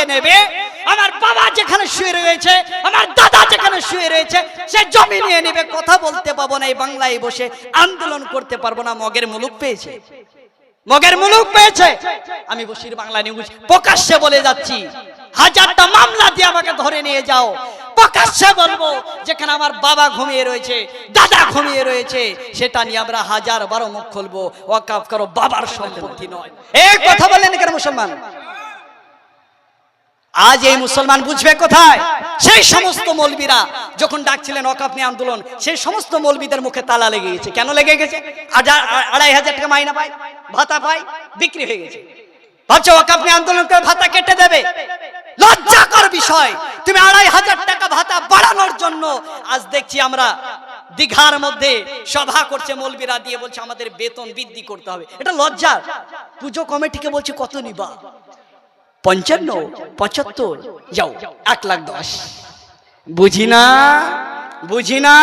দিয়ে নেবে। আমার বাবা যেখানে শুয়ে রয়েছে, আমার দাদা যেখানে শুয়ে রয়েছে, সে জমি নিয়ে নেবে। কথা বলতে পাবো না এই বাংলায় বসে। আন্দোলন করতে পারব না, মগের মুলুক পেয়েছে। মগের মুলুক পেয়েছে। আমি বসির বাংলা নিউজ প্রকাশ্যে বলে যাচ্ছি। হাজারটা মামলা দিয়ে আমাকে ধরে নিয়ে যাও। প্রকাশ্যে বলব, যেখানে আমার বাবা ঘুমিয়ে রয়েছে, দাদা ঘুমিয়ে রয়েছে, সেটা নিয়ে আমরা হাজার বারো মুখ খুলবো। ওয়াকাফ করো, বাবার সম্পত্তি নয়। এই কথা বললেন কেন মুসলমান? আজ এই মুসলমান বুঝবে কোথায়? সেই সমস্ত মৌলবীরা যখন ডাকছিলেন অকাপ নিয়ে আন্দোলন, সেই সমস্ত মৌলবীদের মুখে তালা লেগে গেছে। কেন লেগে গেছে? আড়া- আড়াই হাজার টাকা মাইনা পায়, ভাতা পায়, বিক্রি হয়ে গেছে। ভাবছ অকাপ নিয়ে আন্দোলন করে ভাতা কেটে দেবে? লজ্জাকর বিষয়। তুমি আড়াই হাজার টাকা ভাতা বাড়ানোর জন্য আজ দেখছি আমরা দীঘার মধ্যে সভা করছে মৌলবীরা দিয়ে বলছে, আমাদের বেতন বৃদ্ধি করতে হবে। এটা লজ্জা পুজো কমিটিকে বলছে, কত নিবা? পঞ্চান্ন পঁচাত্তর যাও এক লাখ দশ। বুঝি না বুঝি না।